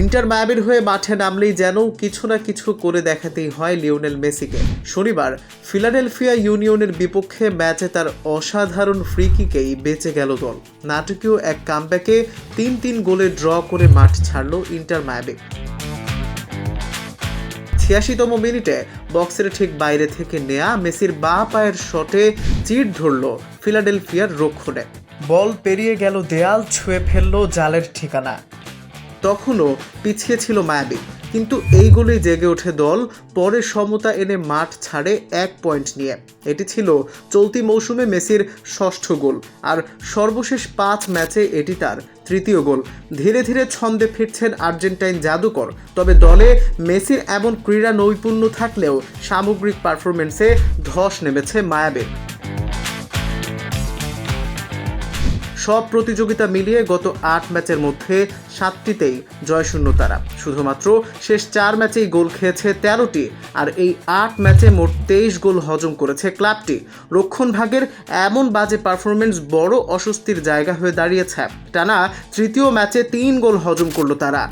Inter মায়াবির হয়ে মাঠে নামলেই যেন কিছু না কিছু করে দেখাতেই হয় লিওনেল মেসিকে। শনিবার, ফিলাডেলফিয়া ইউনিয়নের বিপক্ষে ম্যাচে তার অসাধারণ ফ্রি কিকেই বেঁচে গেল দল। নাটকীয় এক কামব্যাকে তিন তিন গোলে ড্র করে মাঠ ছাড়ল ইন্টার মায়াবি। ছিয়াশিতম মিনিটে বক্সের ঠিক বাইরে থেকে নেয়া মেসির বা পায়ের শটে চিট ধরল ফিলাডেলফিয়ার রক্ষণে। বল পেরিয়ে গেল দেয়াল, ছুঁয়ে ফেলল জালের ঠিকানা। তখনও পিছিয়ে ছিল মায়াবী। কিন্তু এই গোলেই জেগে ওঠে দল, পরে সমতা এনে মাঠ ছাড়ে এক পয়েন্ট নিয়ে। এটি ছিল চলতি মৌসুমে মেসির ষষ্ঠ গোল, আর সর্বশেষ পাঁচ ম্যাচে এটি তার তৃতীয় গোল। ধীরে ধীরে ছন্দে ফিরছেন আর্জেন্টাইন জাদুকর, তবে দলে মেসির এমন ক্রীড়া নৈপুণ্য থাকলেও সামগ্রিক পারফরমেন্সে ধস নেমেছে মায়াবের। সব প্রতিযোগিতা মিলিয়ে গত আট ম্যাচের মধ্যে সাতটিতেই জয়শূন্য তারা। শুধুমাত্র শেষ চার ম্যাচেই গোল খেয়েছে তেরোটি, আর এই আট ম্যাচে মোট তেইশ গোল হজম করেছে ক্লাবটি। রক্ষণভাগের এমন বাজে পারফরমেন্স বড় অস্বস্তির জায়গা হয়ে দাঁড়িয়েছে। টানা তৃতীয় ম্যাচে তিন গোল হজম করল তারা।